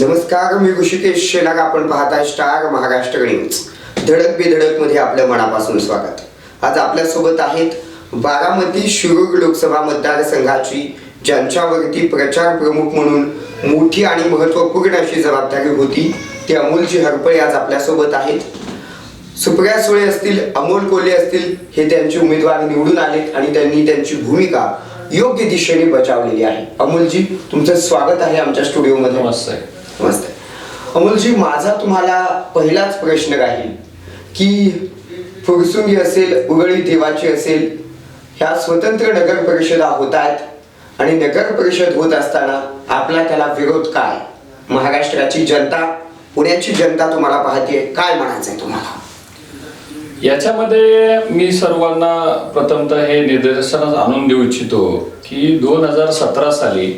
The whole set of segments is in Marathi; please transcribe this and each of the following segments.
नमस्कार मी ऋषिकेश शेलार. आपण पाहताय स्टार महाराष्ट्र न्यूज. धडक बेधडकमध्ये आपल्या मनापासून स्वागत. आज आपल्यासोबत आहेत बारामती शिरूर लोकसभा मतदारसंघाची ज्यांच्यावरती प्रचार प्रमुख म्हणून मोठी आणि महत्त्वपूर्ण अशी जबाबदारी होती ते अमोलजी हरपळे आज आपल्यासोबत आहेत. सुप्रिया सुळे असतील अमोल कोल्हे असतील हे त्यांचे उमेदवार निवडून आलेत आणि त्यांनी त्यांची भूमिका योग्य दिशेने बजावलेली आहे. अमोलजी तुमचं स्वागत आहे आमच्या स्टुडिओमध्ये. नमस्ते. नमस्ते अमोलजी माझा तुम्हाला पहिलाच प्रश्न राहील की फुरसुंगी असेल उगळी देवाची असेल ह्या स्वतंत्र नगर परिषदा होत आहेत आणि नगर परिषद होत असताना आपला त्याला विरोध काय? महाराष्ट्राची जनता पुण्याची जनता तुम्हाला पाहते काय म्हणायचंय तुम्हाला? याच्यामध्ये मी सर्वांना प्रथमतः हे निदर्शनास आणून देऊ इच्छितो की दोन हजार सतरा साली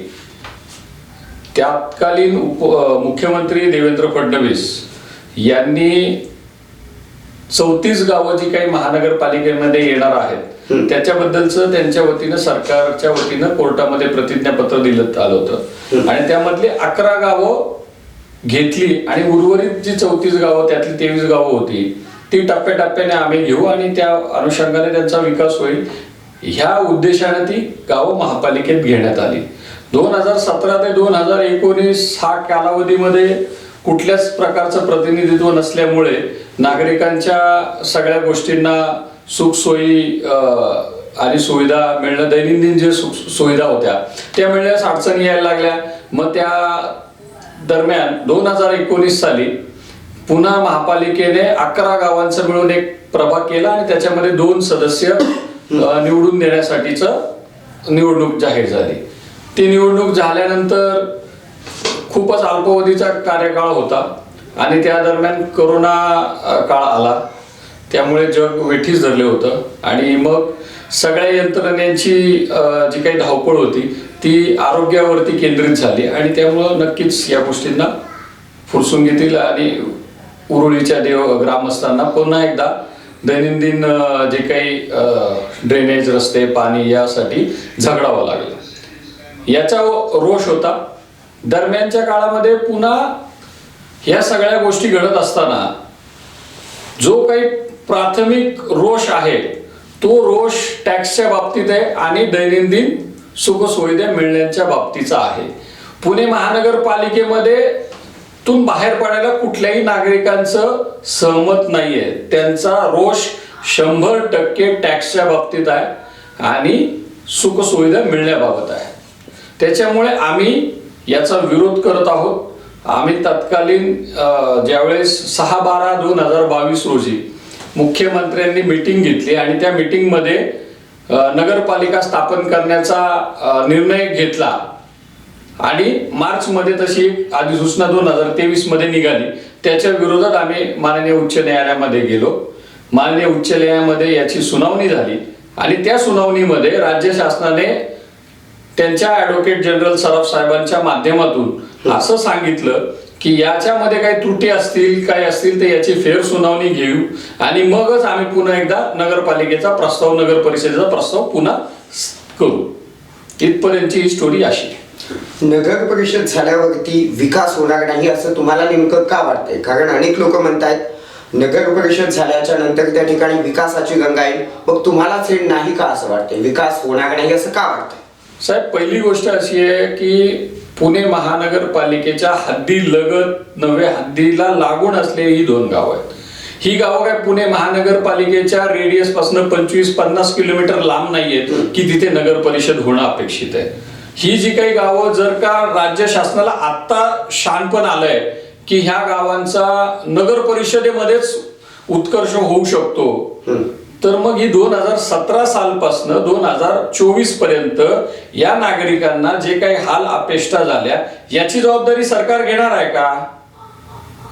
तत्कालीन उप मुख्यमंत्री देवेंद्र फडणवीस यांनी चौतीस गावं जी काही महानगरपालिकेमध्ये येणार आहेत. त्याच्याबद्दलचं त्यांच्या वतीनं सरकारच्या वतीनं कोर्टामध्ये प्रतिज्ञापत्र दिलं आलं होतं. आणि त्यामधली अकरा गावं घेतली आणि उर्वरित जी चौतीस गावं त्यातली तेवीस गावं होती ती टप्प्याटप्प्याने आम्ही घेऊ आणि त्या अनुषंगाने त्यांचा विकास होईल ह्या उद्देशाने ती गावं महापालिकेत घेण्यात आली दोन हजार सतरा ते दोन हजार एकोणीस हा कालावधीमध्ये कुठल्याच प्रकारचं प्रतिनिधित्व नसल्यामुळे नागरिकांच्या सगळ्या गोष्टींना सुखसोयी आणि सुविधा मिळणं दैनंदिन जे सुख सुविधा होत्या त्या मिळण्यास अडचणी यायला लागल्या. मग त्या दरम्यान दोन हजार एकोणीस साली पुन्हा महापालिकेने अकरा गावांचं मिळून एक प्रभाग केला आणि त्याच्यामध्ये दोन सदस्य निवडून देण्यासाठीच निवडणूक जाहीर झाली. ती निवडणूक झाल्यानंतर खूपच अल्पावधीचा कार्यकाळ होता आणि त्या दरम्यान करोना काळ आला. त्यामुळे जग वेठीस धरले होतं आणि मग सगळ्या यंत्रणेची जी काही धावपळ होती ती आरोग्यावरती केंद्रित झाली आणि त्यामुळं नक्कीच या गोष्टींना फुरसुंगीतील आणि उरुळीच्या देव ग्रामस्थांना पुन्हा एकदा दैनंदिन जे काही ड्रेनेज रस्ते पाणी यासाठी झगडावं लागलं. याचा रोष होता. दरम्यानच्या काळामध्ये पुन्हा ह्या सगळ्या गोष्टी घडत असताना जो काही प्राथमिक रोष आहे तो रोष टॅक्सच्या बाबतीत आहे आणि दैनंदिन सुखसुविधा मिळण्याच्या बाबतीचा आहे. पुणे महानगरपालिकेमध्ये तून बाहेर पडायला कुठल्याही नागरिकांचं सहमत नाहीये. त्यांचा रोष शंभर टक्के टॅक्सच्या बाबतीत आहे आणि सुखसुविधा मिळण्याबाबत आहे. त्याच्यामुळे आम्ही याचा विरोध करत आहोत. आम्ही तत्कालीन ज्यावेळेस सहा बारा दोन हजार बावीस रोजी मुख्यमंत्र्यांनी मीटिंग घेतली आणि त्या मीटिंगमध्ये नगरपालिका स्थापन करण्याचा निर्णय घेतला. आणि मार्चमध्ये तशी एक अधिसूचना दोन हजार तेवीसमध्ये निघाली. त्याच्या विरोधात आम्ही माननीय उच्च न्यायालयामध्ये गेलो. माननीय उच्च न्यायालयामध्ये याची सुनावणी झाली. आणि त्या सुनावणीमध्ये राज्य शासनाने त्यांच्या ऍडव्होकेट जनरल सराफ साहेबांच्या माध्यमातून असं सांगितलं की याच्यामध्ये काही त्रुटी असतील काय असतील तर याची फेर सुनावणी घेऊ. आणि मगच आम्ही पुन्हा एकदा नगरपालिकेचा प्रस्ताव नगर परिषदेचा प्रस्ताव पुन्हा करू. इथपर्यंतची ही स्टोरी अशी. नगर परिषद झाल्यावरती विकास होणार नाही असं तुम्हाला नेमकं का वाटतंय? कारण अनेक लोक म्हणतायत नगर परिषद झाल्याच्यानंतर त्या ठिकाणी विकासाची गंगा येईल. मग तुम्हालाच हे नाही का असं वाटतंय? विकास होणार नाही असं का वाटतंय? साहेब पहिली गोष्ट अशी आहे की पुणे महानगरपालिकेच्या हद्दी लगत नव्हे हद्दीला लागून असलेली ही दोन गावं आहेत. ही गावं काय पुणे महानगरपालिकेच्या रेडियसपासून पंचवीस पन्नास किलोमीटर लांब नाहीयेत की तिथे नगर परिषद होणं अपेक्षित आहे. ही जी काही गावं जर का राज्य शासनाला आत्ता शानपण आलंय की ह्या गावांचा नगर परिषदेमध्येच उत्कर्ष होऊ शकतो तर मग ही दोन हजार सतरा सालपासनं दोन हजार चोवीसपर्यंत या नागरिकांना जे काही हाल अपेष्टा झाल्या याची जबाबदारी सरकार घेणार आहे का?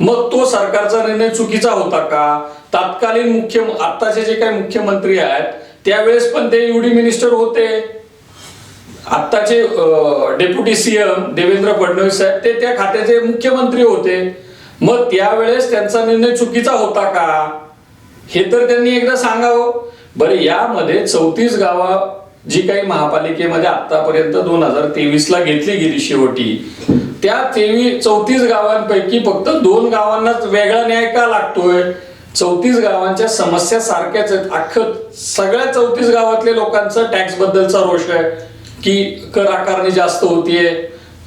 मग तो सरकारचा निर्णय चुकीचा होता का? तत्कालीन मुख्य आत्ताचे जे काही मुख्यमंत्री आहेत त्यावेळेस पण ते युडी मिनिस्टर होते. आत्ताचे डेप्युटी सीएम देवेंद्र फडणवीस साहेब ते त्या खात्याचे मुख्यमंत्री होते. मग त्यावेळेस त्यांचा निर्णय चुकीचा होता का? हे तर त्यांनी एकदा सांगावं. बरं यामध्ये चौतीस गावा जी काही महापालिकेमध्ये आतापर्यंत दोन हजार तेवीस ला घेतली गेली शेवटी त्या तेवीस चौतीस गावांपैकी फक्त दोन गावांनाच वेगळा न्याय का लागतोय? चौतीस गावांच्या समस्या सारख्याच आहेत. अख्खं सगळ्या चौतीस गावातल्या लोकांचा टॅक्स बद्दलचा रोष आहे की कर आकारणी जास्त होतीये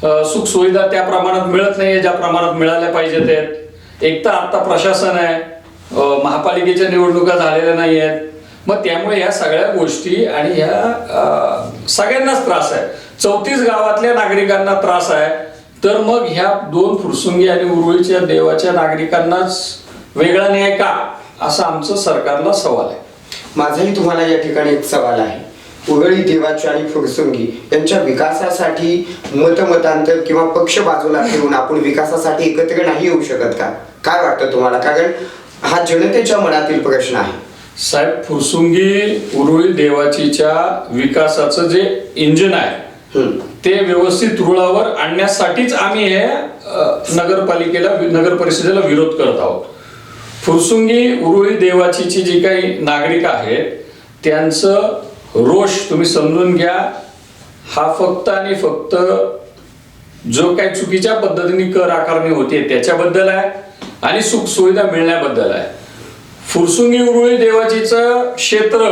सुख सुविधा त्या प्रमाणात मिळत नाहीये ज्या प्रमाणात मिळाल्या पाहिजेत एक तर आता प्रशासन आहे महापालिकेच्या निवडणुका झालेल्या नाही आहेत. मग त्यामुळे ह्या सगळ्या गोष्टी आणि ह्या सगळ्यांनाच त्रास आहे. चौतीस गावातल्या नागरिकांना त्रास आहे. तर मग ह्या दोन फुरसुंगी आणि उरुळीच्या देवाच्या नागरिकांनाच वेगळा न्याय का? असा आमचं सरकारला सवाल आहे. माझाही तुम्हाला या ठिकाणी एक सवाल आहे. उरळी देवाची आणि फुरसुंगी यांच्या विकासासाठी मतमतांतर किंवा पक्ष बाजूला ठेवून आपण विकासासाठी एकत्र नाही येऊ शकत का? काय वाटतं तुम्हाला? कारण हा जनतेच्या मनातील प्रश्न आहे. साहेब फुरसुंगी उरुळी देवाचीच्या विकासाचं जे इंजिन आहे. ते व्यवस्थित रुळावर आणण्यासाठीच आम्ही हे नगरपालिकेला नगर परिषदेला विरोध करत आहोत. फुरसुंगी उरुळी देवाचीची जी काही नागरिक आहेत त्यांचं रोष तुम्ही समजून घ्या. हा फक्त आणि फक्त जो काही चुकीच्या पद्धतीने कर आकारणी होते त्याच्याबद्दल आहे. आणि सुख सुविधा मिळण्याबद्दल आहे. फुरसुंगी उरुळी देवाचीचं क्षेत्र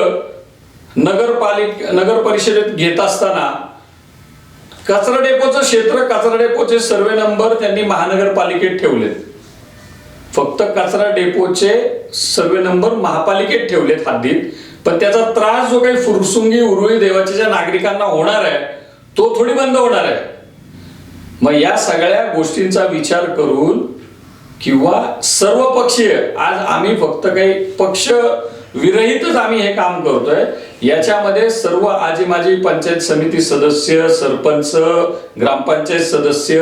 नगरपालिक नगर परिषदेत घेत असताना कचरा डेपोचं क्षेत्र कचरा डेपोचे सर्वे नंबर त्यांनी महानगरपालिकेत ठेवलेत फक्त कचरा डेपोचे सर्वे नंबर महापालिकेत ठेवलेत हद्दीत. पण त्याचा त्रास जो काही फुरसुंगी उरुळी देवाच्या ज्या नागरिकांना होणार आहे तो थोडी बंद होणार आहे. मग या सगळ्या गोष्टींचा विचार करून किंवा सर्व पक्षीय आज आम्ही फक्त काही पक्ष विरहितच आम्ही हे काम करतोय. याच्यामध्ये सर्व आजी माजी पंचायत समिती सदस्य सरपंच ग्रामपंचायत सदस्य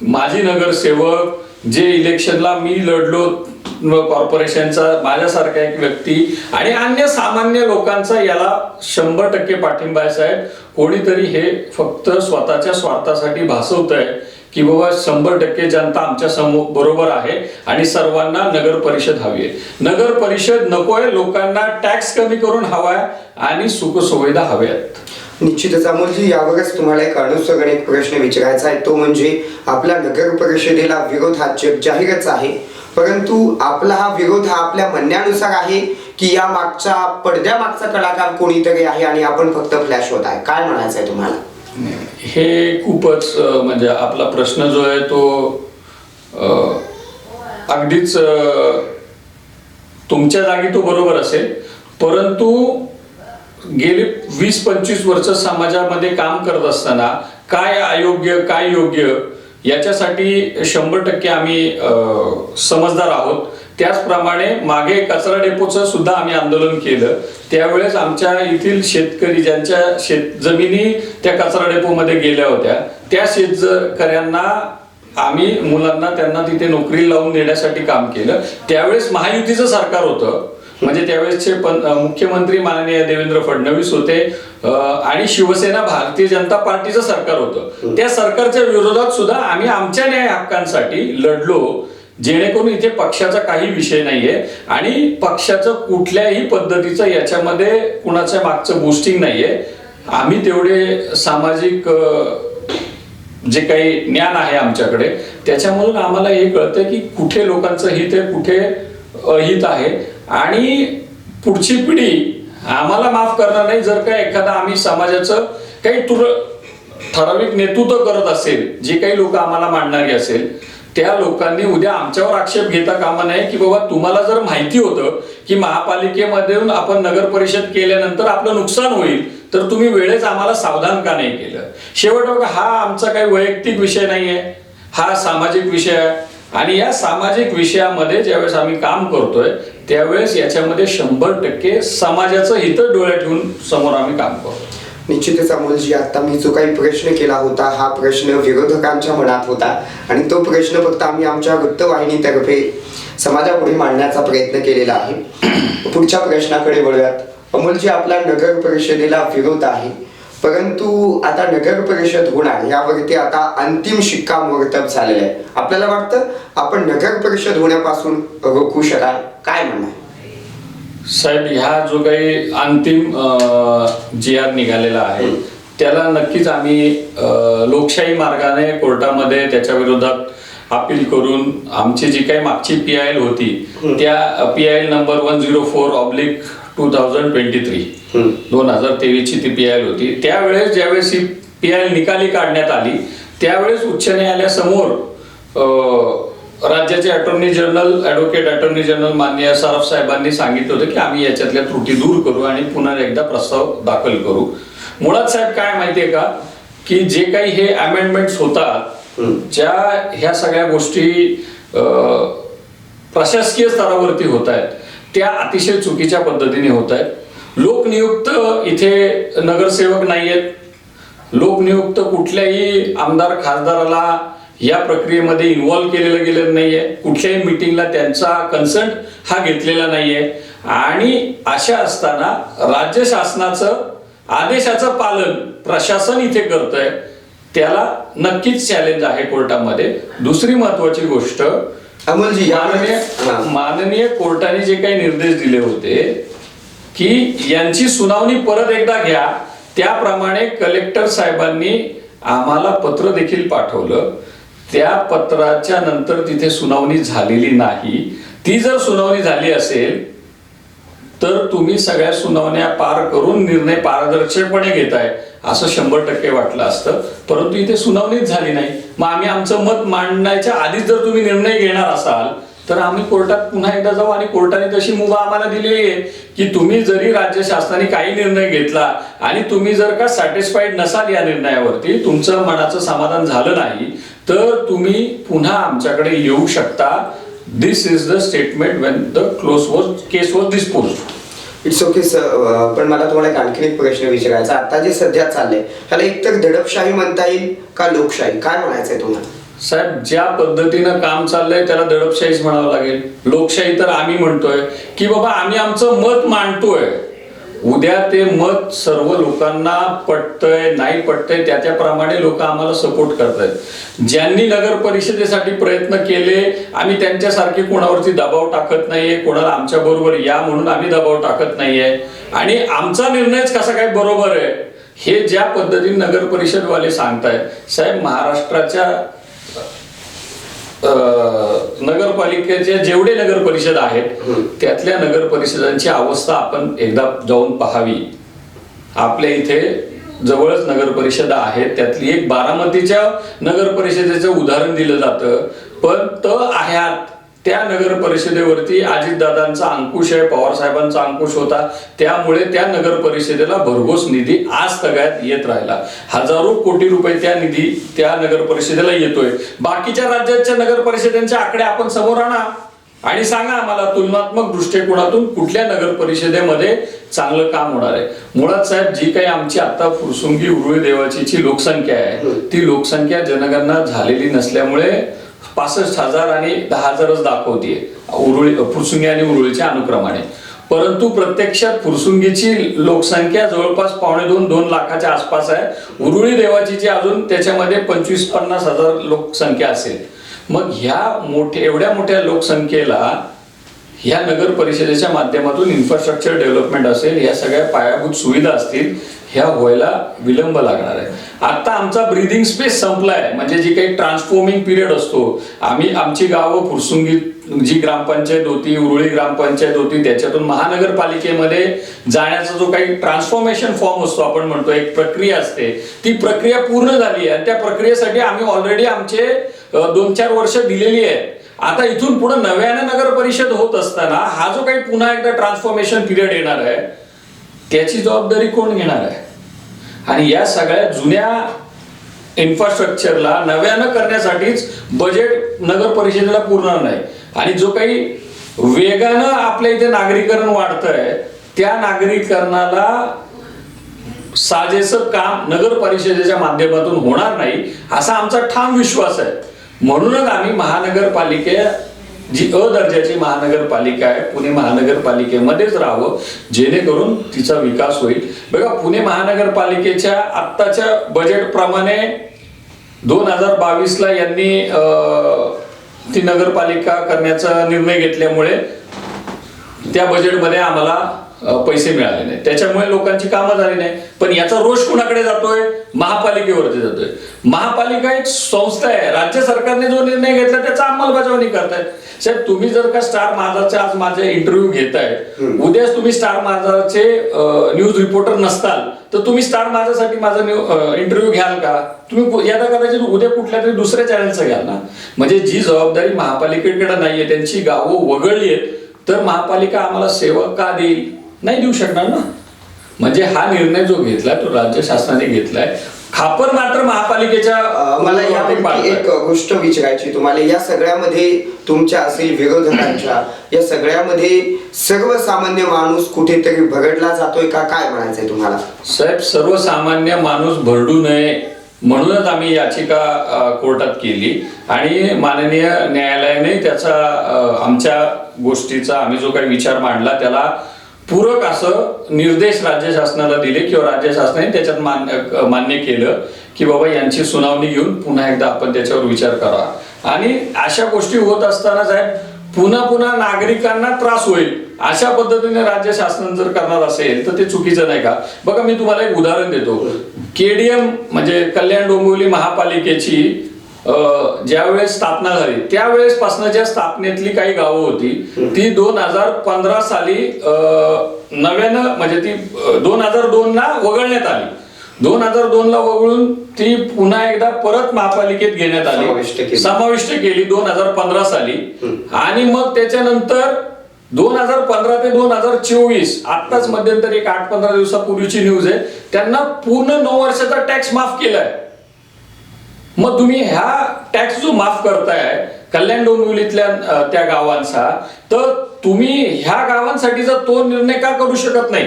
माजी नगरसेवक जे इलेक्शनला मी लढलो कॉर्पोरेशनचा माझ्यासारखा एक व्यक्ती आणि अन्य सामान्य लोकांचा याला शंभर टक्के पाठिंबा आहे साहेब. कोणीतरी हे फक्त स्वतःच्या स्वार्थासाठी भासवत आहे की बाबा शंभर टक्के जनता आमच्यासमोर बरोबर आहे आणि सर्वांना नगर परिषद हवी आहे. नगर परिषद नकोय लोकांना टॅक्स कमी करून हवाय आणि सुखसुविधा हव्यात. निश्चितच अमोलजी यावरच तुम्हाला एक अनुसरण एक प्रश्न विचारायचा आहे. तो म्हणजे आपल्या नगर परिषदेला विरोध हा जग जाहीरच आहे. परंतु आपला हा विरोध हा आपल्या म्हणण्यानुसार आहे की या मागच्या पडद्या मागचा कलाकार कोणीतरी आहे आणि आपण फक्त फ्लॅश होत आहे. काय म्हणायचं आहे तुम्हाला? हे खूपच म्हणजे आपला प्रश्न जो आहे तो अगदीच तुमच्या जागी तो बरोबर असेल. परंतु गेली वीस पंचवीस वर्ष समाजामध्ये काम करत असताना काय अयोग्य काय योग्य याच्यासाठी शंभर टक्के आम्ही समजदार आहोत. त्याचप्रमाणे मागे कचरा डेपोचं सुद्धा आम्ही आंदोलन केलं. त्यावेळेस आमच्या येथील शेतकरी ज्यांच्या शेत जमिनी त्या कचरा डेपोमध्ये गेल्या होत्या त्या शेतकऱ्यांना आम्ही मुलांना त्यांना तिथे नोकरी लावून देण्यासाठी काम केलं. त्यावेळेस महायुतीचं सरकार होतं. म्हणजे त्यावेळेसचे मुख्यमंत्री माननीय देवेंद्र फडणवीस होते आणि शिवसेना भारतीय जनता पार्टीचं सरकार होतं. त्या सरकारच्या विरोधात सुद्धा आम्ही आमच्या न्याय हक्कांसाठी लढलो. जेणेकरून इथे पक्षाचा काही विषय नाहीये आणि पक्षाचं कुठल्याही पद्धतीचं याच्यामध्ये कुणाच्या मागचं बुस्टिंग नाहीये. आम्ही तेवढे सामाजिक जे काही ज्ञान आहे आमच्याकडे त्याच्यामधून आम्हाला हे कळतं की कुठे लोकांचं हित आहे कुठे अहित आहे. आणि पुढची पिढी आम्हाला माफ करणार नाही. जर का एखादा आम्ही समाजाचं काही तुर ठराविक नेतृत्व करत असेल जे काही लोक आम्हाला मांडणारी असेल त्या लोकांनी उद्या आमच्यावर आक्षेप घेता कामा नये की बाबा तुम्हाला जर माहिती होतं की महापालिकेमधून आपण नगर परिषद केल्यानंतर आपलं नुकसान होईल तर तुम्ही वेळेच आम्हाला सावधान का नाही केलं? शेवट बघा हा आमचा काही वैयक्तिक विषय नाहीये. हा सामाजिक विषय आहे. आणि या सामाजिक विषयामध्ये ज्यावेळेस आम्ही काम करतोय त्यावेळेस याच्यामध्ये शंभर टक्के समाजाचं हित डोळ्यात ठेवून समोर आम्ही काम करतो निश्चितच अमोलजी आता मी जो काही प्रश्न केला होता हा प्रश्न विरोधकांच्या मनात होता. आणि तो प्रश्न फक्त आम्ही आमच्या वृत्तवाहिनीतर्फे समाजापुढे मांडण्याचा प्रयत्न केलेला आहे. पुढच्या प्रश्नाकडे वळूयात. अमोलजी आपला नगर परिषदेला विरोध आहे. परंतु आता नगर परिषद होणार यावरती आता अंतिम शिक्कामोर्तब झालेला आहे. आपल्याला वाटतं आपण नगर परिषद होण्यापासून रोखू शकाल? काय म्हणणार? साहेब ह्या जो काही अंतिम जी आर निघालेला आहे त्याला नक्कीच आम्ही लोकशाही मार्गाने कोर्टामध्ये त्याच्या विरोधात अपील करून आमची जी काही मागची पी आय एल होती त्या P I L number one zero four oblique two thousand twenty three. दोन हजार तेवीसची ती पी आय एल होती. त्यावेळेस ज्यावेळेस ही पी आय एल निकाली काढण्यात आली त्यावेळेस उच्च न्यायालयासमोर राज्याचे attorney general advocate attorney general माननीय सराफ साहेबांनी सांगितलं होतं की आम्ही याच्यातल्या त्रुटी दूर करू आणि पुन्हा एकदा प्रस्ताव दाखल करू. मुळात साहेब काय माहितीये का? की जे काही हे अमेंडमेंट्स होतात ज्या ह्या सगळ्या गोष्टी प्रशासकीय स्तरावरती होत आहेत त्या अतिशय चुकीच्या पद्धतीने होत आहेत. लोकनियुक्त इथे नगरसेवक नाहीयेत. लोकनियुक्त कुठल्याही आमदार खासदाराला या प्रक्रियेमध्ये इन्व्हॉल्व केलेलं गेलेलं नाहीये. कुठल्याही मिटिंगला त्यांचा कन्सर्ट हा घेतलेला नाहीये. आणि अशा असताना राज्य शासनाचं आदेशाचं पालन प्रशासन इथे करतंय त्याला नक्कीच चॅलेंज आहे कोर्टामध्ये. दुसरी महत्वाची गोष्ट अमोलजी माननीय. माननीय कोर्टाने जे काही निर्देश दिले होते की यांची सुनावणी परत एकदा घ्या. त्याप्रमाणे कलेक्टर साहेबांनी आम्हाला पत्र देखील पाठवलं. त्या पत्राच्या नंतर तिथे सुनावणी झालेली नाही. ती जर सुनावणी झाली असेल तर तुम्ही सगळ्या सुनावण्या पार करून निर्णय पारदर्शकपणे घेताय असं शंभर टक्के वाटलं असतं. परंतु इथे सुनावणीच झाली नाही. मग आम्ही आमचं मत मांडण्याच्या आधीच जर तुम्ही निर्णय घेणार असाल तर आम्ही कोर्टात पुन्हा एकदा जाऊ आणि कोर्टाने तशी मुभा आम्हाला दिलेली आहे की तुम्ही जरी राज्य शासनाने काही निर्णय घेतला आणि तुम्ही जर का सॅटिस्फाईड नसाल या निर्णयावरती तुमचं मनाचं समाधान झालं नाही तर तुम्ही पुन्हा आमच्याकडे येऊ शकता. This is the statement when the close was case was dispose it's okay sir पण मला तुम्हाला एक आणखीन एक प्रश्न विचारायचा आता जे सध्या चाललंय ह्याला एकतर दडपशाही म्हणता येईल का लोकशाही? काय म्हणायचंय तुम्हाला? साहेब ज्या पद्धतीनं काम चाललंय त्याला दडपशाहीच म्हणावं लागेल. लोकशाही तर आम्ही म्हणतोय की बाबा आम्ही आमचं मत मांडतोय. उद्या ते मत सर्व लोकांना पटतंय नाही पटतंय त्या त्याप्रमाणे लोक आम्हाला सपोर्ट करतायत. ज्यांनी नगर परिषदेसाठी प्रयत्न केले आम्ही त्यांच्यासारखे कोणावरती दबाव टाकत नाहीये कोणाला आमच्या बरोबर या म्हणून आम्ही दबाव टाकत नाहीये. आणि आमचा निर्णयच कसा काय बरोबर आहे हे ज्या पद्धतीने नगर परिषदवाले सांगतायत साहेब महाराष्ट्राच्या अं, नगरपालिकेचे जेवढे नगर परिषद आहेत त्यातल्या नगर परिषदांची अवस्था आपण एकदा जाऊन पाहावी. आपल्या इथे जवळच नगर परिषदा आहेत त्यातली एक बारामतीच्या नगर परिषदेचं उदाहरण दिलं जातं. पण त ह्यात त्या नगर परिषदेवरती अजितदादांचा अंकुश आहे पवार साहेबांचा अंकुश होता. त्यामुळे त्या नगर परिषदेला भरघोस निधी आज तगायत येत राहिला. हजारो कोटी रुपये त्या निधी त्या नगर परिषदेला येतोय. बाकीच्या राज्याच्या नगर परिषदेचे आकडे आपण समोर आणा. आणि सांगा आम्हाला तुलनात्मक दृष्टिकोनातून कुठल्या नगर परिषदेमध्ये चांगलं काम होणार आहे? मुळात साहेब जी काही आमची आता फुरसुंगी उरुळी देवाची जी लोकसंख्या आहे ती लोकसंख्या जनगणना झालेली नसल्यामुळे पासष्ट हजार आणि दहा हजारच दाखवते उरुळी फुरसुंगी आणि उरुळीच्या अनुक्रमाने. परंतु प्रत्यक्षात फुरसुंगीची लोकसंख्या जवळपास पावणे दोन दोन लाखाच्या आसपास आहे. उरुळी देवाची जी अजून त्याच्यामध्ये पंचवीस पन्नास हजार लोकसंख्या असेल. मग ह्या मोठ्या एवढ्या मोठ्या लोकसंख्येला ह्या नगर परिषदेच्या माध्यमातून इन्फ्रास्ट्रक्चर डेव्हलपमेंट असेल या सगळ्या पायाभूत सुविधा असतील ह्या व्हायला विलंब लागणार आहे. आता आमचा ब्रिदिंग स्पेस संपलाय. म्हणजे जी काही ट्रान्सफॉर्मिंग पिरियड असतो आम्ही आमची गावं फुरसुंगी जी ग्रामपंचायत होती उरुळी ग्रामपंचायत होती त्याच्यातून महानगरपालिकेमध्ये जाण्याचा जो काही ट्रान्सफॉर्मेशन फॉर्म असतो आपण म्हणतो एक प्रक्रिया असते. ती प्रक्रिया पूर्ण झाली आहे. त्या प्रक्रियेसाठी आम्ही ऑलरेडी आमचे दोन चार वर्ष दिलेली आहे आता इथून पुढे नव्यानं नगर परिषद होत असताना हा जो काही पुन्हा एकदा ट्रान्सफॉर्मेशन पिरियड येणार आहे त्याची जबाबदारी कोण घेणार आहे? आणि या सगळ्या जुन्या इन्फ्रास्ट्रक्चरला नव्यानं करण्यासाठीच बजेट नगर परिषदेला पुरणार नाही. आणि जो काही वेगानं आपल्या इथे नागरीकरण वाढतंय त्या नागरीकरणाला साजेचं काम नगर परिषदेच्या माध्यमातून होणार नाही असा आमचा ठाम विश्वास आहे. म्हणूनच आम्ही महानगरपालिके जी अ दर्जाची महानगरपालिका आहे पुणे महानगरपालिकेमध्येच राहावं जेणेकरून तिचा विकास होईल. बघा पुणे महानगरपालिकेच्या आत्ताच्या बजेटप्रमाणे दोन हजार बावीसला यांनी ती नगरपालिका करण्याचा निर्णय घेतल्यामुळे त्या बजेटमध्ये आम्हाला पैसे मिळाले नाही. त्याच्यामुळे लोकांची कामं झाली नाही. पण याचा रोष कुणाकडे जातोय? महापालिकेवरती जातोय. महापालिका एक संस्था आहे. राज्य सरकारने जो निर्णय घेतला त्याचा अंमलबजावणी करतायत. साहेब तुम्ही जर का स्टार माझाचे आज माझे इंटरव्ह्यू घेताय उद्याच तुम्ही स्टार माझाचे न्यूज रिपोर्टर नसताल तर तुम्ही स्टार माझ्यासाठी माझा इंटरव्ह्यू घ्याल का? तुम्ही यदा कदाचित उद्या कुठल्या तरी दुसऱ्या चॅनलचं घ्याल ना? म्हणजे जी जबाबदारी महापालिकेकडे नाहीये त्यांची गावं वगळली आहेत तर महापालिका आम्हाला सेवा का देईल? नाही देऊ शकणार ना. म्हणजे हा निर्णय जो घेतलाय तो राज्य शासनाने घेतलाय. खापर मात्र महापालिकेच्या मला यापैकी पाळताय. एक गोष्ट विचारायची तुम्हाला. या सगळ्यामध्ये तुमच्या असेल विरोधकांच्या या सगळ्यामध्ये सर्वसामान्य माणूस कुठेतरी भरडला जातोय का? काय म्हणायचंय तुम्हाला? साहेब सर्वसामान्य माणूस भरडू नये म्हणूनच आम्ही याचिका कोर्टात केली. आणि माननीय न्यायालयाने त्याचा आमच्या गोष्टीचा आम्ही जो काही विचार मांडला त्याला पूरक असं निर्देश राज्य शासनाला दिले किंवा राज्य शासनाने त्याच्यात मान्य मान्य केलं की बाबा यांची सुनावणी घेऊन पुन्हा एकदा आपण त्याच्यावर विचार करा. आणि अशा गोष्टी होत असताना साहेब पुन्हा पुन्हा नागरिकांना त्रास होईल. अशा पद्धतीने राज्य शासन जर करणार असेल तर ते चुकीचं नाही का? बघा मी तुम्हाला एक उदाहरण देतो. केडीएम म्हणजे कल्याण डोंबिवली महापालिकेची ज्यावेळेस स्थापना झाली त्यावेळेस पासनाच्या स्थापनेतली काही गावं होती. ती दोन हजार पंधरा साली नव्यानं म्हणजे ती दोन हजार दोन ला वगळण्यात आली. दोन हजार दोन ला वगळून ती पुन्हा एकदा परत महापालिकेत घेण्यात आली. समाविष्ट केली. दोन हजार पंधरा साली. आणि मग त्याच्यानंतर दोन हजार पंधरा ते दोन हजार चोवीस आत्ताच मध्यंतरी एक आठ पंधरा दिवसापूर्वीची न्यूज आहे त्यांना पूर्ण नऊ वर्षाचा टॅक्स माफ केलाय. मग तुम्ही ह्या टॅक्स जो माफ करताय कल्याण डोंबिवलीतल्या त्या गावांचा तर तुम्ही ह्या गावांसाठीचा तो निर्णय का करू शकत नाही?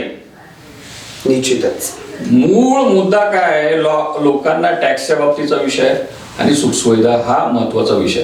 निश्चितच. मूळ मुद्दा काय लोकांना टॅक्सच्या बाबतीचा विषय आणि सुखसुविधा हा महत्त्वाचा विषय.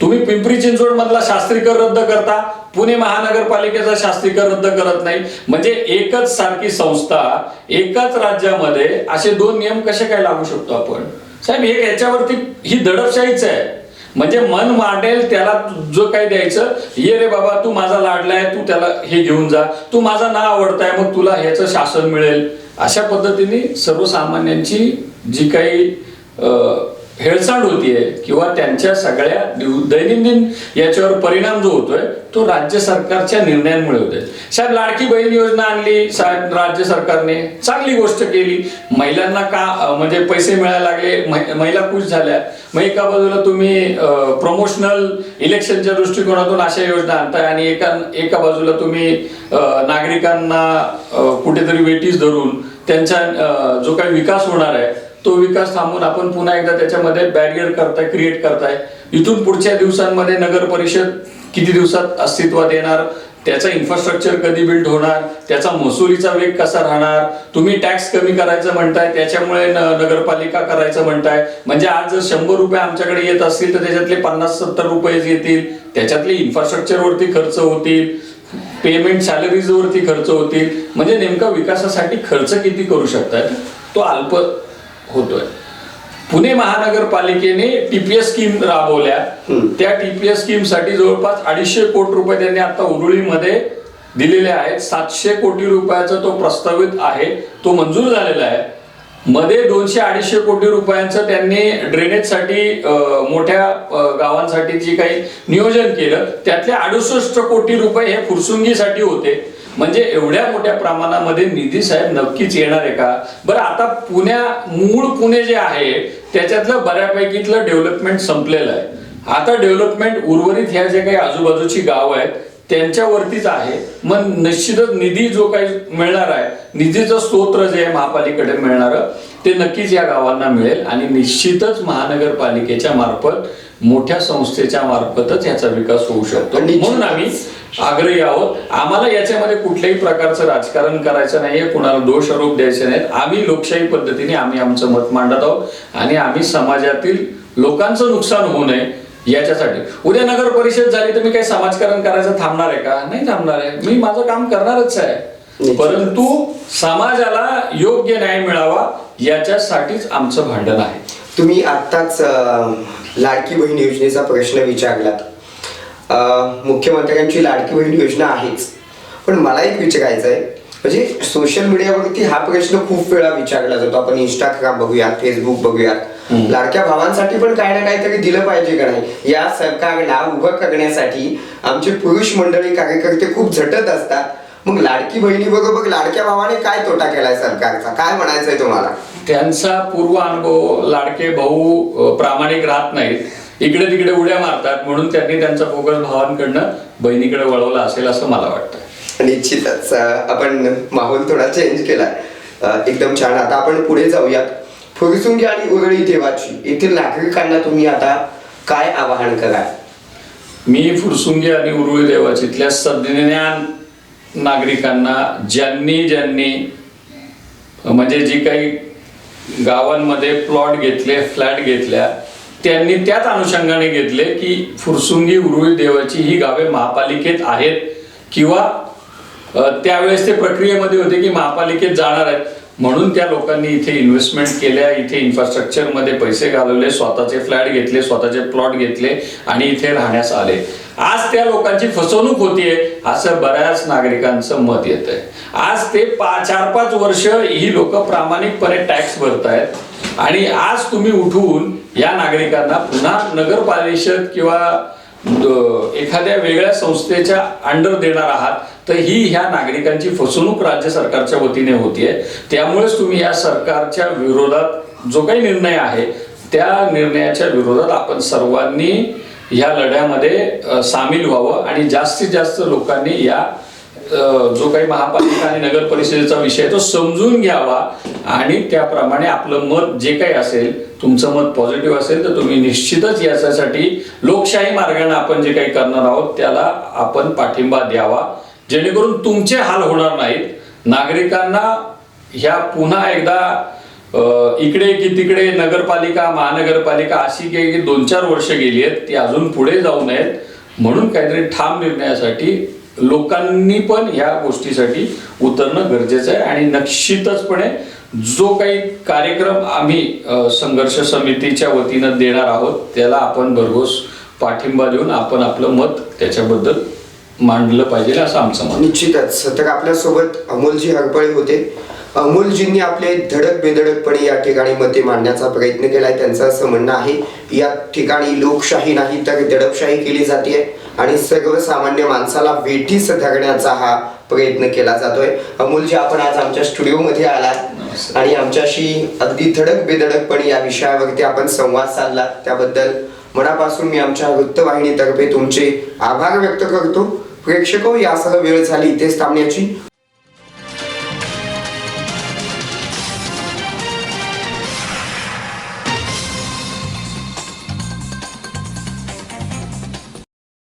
तुम्ही पिंपरी चिंचवड मधला शास्त्री कर रद्द करता पुणे महानगरपालिकेचा शास्त्री कर रद्द करत नाही. म्हणजे एकच सारखी संस्था एकाच राज्यामध्ये असे दोन नियम कसे काय लागू शकतो आपण? साहेब हे याच्यावरती ही दडपशाहीच आहे. म्हणजे मन मांडेल त्याला जो काही द्यायचं ये रे बाबा तू माझा लाडलाय तू त्याला हे घेऊन जा. तू माझा ना आवडताय मग तुला ह्याचं शासन मिळेल. अशा पद्धतीने सर्वसामान्यांची जी काही हेळसांड होतीये किंवा त्यांच्या सगळ्या दैनंदिन याच्यावर परिणाम जो होतोय तो राज्य सरकारच्या निर्णयांमुळे होतोय. साहेब लाडकी बहीण योजना आणली साहेब राज्य सरकारने चांगली गोष्ट केली. महिलांना का म्हणजे पैसे मिळायला लागले महिला खुश झाल्या. मग एका बाजूला तुम्ही प्रमोशनल इलेक्शनच्या दृष्टिकोनातून अशा योजना आणताय आणि एका एका बाजूला तुम्ही नागरिकांना कुठेतरी वेटीस धरून त्यांचा जो काही विकास होणार आहे तो विकास थांबून आपण पुन्हा एकदा त्याच्यामध्ये बॅरियर करताय क्रिएट करताय. इथून पुढच्या दिवसांमध्ये नगर परिषद किती दिवसात अस्तित्वात येणार? त्याचा इन्फ्रास्ट्रक्चर कधी बिल्ड होणार? त्याचा महसुलीचा वेग कसा राहणार? तुम्ही टॅक्स कमी करायचं म्हणताय त्याच्यामुळे नगरपालिका करायचं म्हणताय. म्हणजे आज जर शंभर रुपये आमच्याकडे येत असतील तर त्याच्यातले पन्नास सत्तर रुपये येतील त्याच्यातले इन्फ्रास्ट्रक्चर वरती खर्च होतील. पेमेंट सॅलरीज वरती खर्च होतील. म्हणजे नेमका विकासासाठी खर्च किती करू शकतात तो अल्प होतोय. पुणे महानगरपालिकेने टीपीएस स्कीम राबवल्या. त्या टीपीएस स्कीमसाठी जवळपास अडीचशे कोटी रुपये त्यांनी आता उरुळीमध्ये दिलेले आहेत. सातशे कोटी रुपयाचा तो प्रस्तावित आहे. तो मंजूर झालेला आहे. मध्ये दोनशे अडीचशे कोटी रुपयांचं त्यांनी ड्रेनेजसाठी मोठ्या गावांसाठी जी काही नियोजन केलं त्यातले अडुसष्ट कोटी रुपये हे फुरसुंगीसाठी होते. म्हणजे एवढ्या मोठ्या प्रमाणामध्ये निधी साहेब नक्कीच येणार आहे का? बरं आता पुण्या मूळ पुणे जे आहे त्याच्यातलं बऱ्यापैकीतलं डेव्हलपमेंट संपलेलं आहे. आता डेव्हलपमेंट उर्वरित ह्या जे काही आजूबाजूची गाव आहेत त्यांच्यावरतीच आहे. मग निश्चितच निधी जो काही मिळणार आहे निधीचं स्तोत्र जे आहे महापालिकेकडे मिळणार ते नक्कीच या गावांना मिळेल आणि निश्चितच महानगरपालिकेच्या मार्फत मोठ्या संस्थेच्या मार्फतच याचा विकास होऊ शकतो. म्हणून आम्ही आग्रही आहोत आम्हाला याच्यामध्ये कुठल्याही प्रकारचं राजकारण करायचं नाहीये कुणाला दोष आरोप द्यायचे नाहीत. आम्ही लोकशाही पद्धतीने आम्ही आमचं मत मांडत आहोत आणि आम्ही समाजातील लोकांचं नुकसान होऊ नये याच्यासाठी. उद्या नगर परिषद झाली तर मी काही समाजकारण करायचं थांबणार आहे का? नाही थांबणार आहे. मी माझं काम करणारच आहे. परंतु समाजाला योग्य न्याय मिळावा याच्यासाठीच आमचं भांडण आहे. तुम्ही आत्ताच लाडकी बहीण योजनेचा प्रश्न विचारलात मुख्यमंत्र्यांची लाडकी बहीण योजना आहेच. पण मला एक विचारायचं आहे म्हणजे सोशल मीडियावरती हा प्रश्न खूप वेळा विचारला जातो. आपण इंस्टाग्राम बघूयात फेसबुक बघूयात. लाडक्या भावांसाठी पण काय ना काहीतरी दिलं पाहिजे का नाही? या सरकारला उभं करण्यासाठी आमचे पुरुष मंडळी कार्यकर्ते खूप झटत असतात. मग लाडकी बहिणी बरोबर लाडक्या भावाने काय तोटा केलाय सरकारचा? काय म्हणायचंय तुम्हाला? त्यांचा पूर्व अनुभव लाडके भाऊ प्रामाणिक राहत नाहीत. इकडे तिकडे उड्या मारतात म्हणून त्यांनी त्यांचा फोकस भावांकडनं बहिणीकडे वळवला असेल असं मला वाटतं. निश्चितच. आपण माहोल थोडा चेंज केलाय एकदम छान. आता आपण पुढे जाऊयात. फुरसुंगी आणि उरळी देवाची येथील नागरिकांना तुम्ही आता काय आवाहन कराल? मी फुरसुंगी आणि उरुळी देवाची इथल्या सज्ञान नागरिकांना ज्यांनी ज्यांनी म्हणजे जी काही गावांमध्ये प्लॉट घेतले फ्लॅट घेतल्या. त्यांनी त्याच अनुषंगाने घेतले की फुरसुंगी उरुळी देवाची ही गावे महापालिकेत आहेत किंवा त्यावेळेस ते प्रक्रियेमध्ये होते की महापालिकेत जाणार आहेत. म्हणून त्या लोकांनी इथे इन्व्हेस्टमेंट केल्या इथे इन्फ्रास्ट्रक्चरमध्ये पैसे घालवले स्वतःचे फ्लॅट घेतले स्वतःचे प्लॉट घेतले आणि इथे राहण्यास आले. आज त्या लोकांची फसवणूक होतीये असं बऱ्याच नागरिकांचं मत येत आहे आज ते पा चार पाच वर्ष ही लोक प्रामाणिकपणे टॅक्स भरतायत. आणि आज तुम्ही उठून या नागरिकांना पुन्हा नगर परिषद किंवा एखाद्या वेगळ्या संस्थेच्या अंडर देणार आहात तर ही ह्या नागरिकांची फसवणूक राज्य सरकारच्या वतीने होतीये. त्यामुळेच तुम्ही या सरकारच्या विरोधात जो काही निर्णय आहे त्या निर्णयाच्या विरोधात आपण सर्वांनी ह्या लढ्यामध्ये सामील व्हावं आणि जास्तीत जास्त लोकांनी या जो काही महापालिका आणि नगर परिषदेचा विषय तो समजून घ्यावा. आणि त्याप्रमाणे आपलं मत जे काही असेल तुमचं मत पॉझिटिव्ह असेल तर तुम्ही निश्चितच याच्यासाठी लोकशाही मार्गाने आपण जे काही करणार आहोत त्याला आपण पाठिंबा द्यावा. जेणेकरून तुमचे हाल होणार नाहीत. नागरिकांना ह्या पुन्हा एकदा इकडे की तिकडे नगरपालिका महानगरपालिका अशी काही दोन चार वर्ष गेली आहेत ती अजून पुढे जाऊ नयेत. म्हणून काहीतरी ठाम निर्णयासाठी लोकांनी पण ह्या गोष्टीसाठी उतरणं गरजेचं आहे आणि निश्चितचपणे जो काही कार्यक्रम आम्ही संघर्ष समितीच्या वतीनं देणार आहोत त्याला आपण भरघोस पाठिंबा देऊन आपण आपलं मत त्याच्याबद्दल मांडलं पाहिजे असं आमचं मत आहे. निश्चितच तर आपल्यासोबत अमोलजी हरपळे होते अमोलजींनी आपले धडक बेधडकपणे या ठिकाणी मते मांडण्याचा प्रयत्न केलाय. त्यांचं असं म्हणणं आहे या ठिकाणी लोकशाही नाही तर दडपशाही केली जाते आणि सर्वसामान्य माणसाला वेठीस धरण्याचा हा प्रयत्न केला जातोय. अमोलजी आपण आज आमच्या स्टुडिओमध्ये आलात आणि आमच्याशी अगदी धडक बेधडकपणे या विषयावरती आपण संवाद साधला. त्याबद्दल मनापासून मी आमच्या वृत्तवाहिनीतर्फे तुमचे आभार व्यक्त करतो. प्रेक्षको यासह वेळ झाली इथेच थांबण्याची.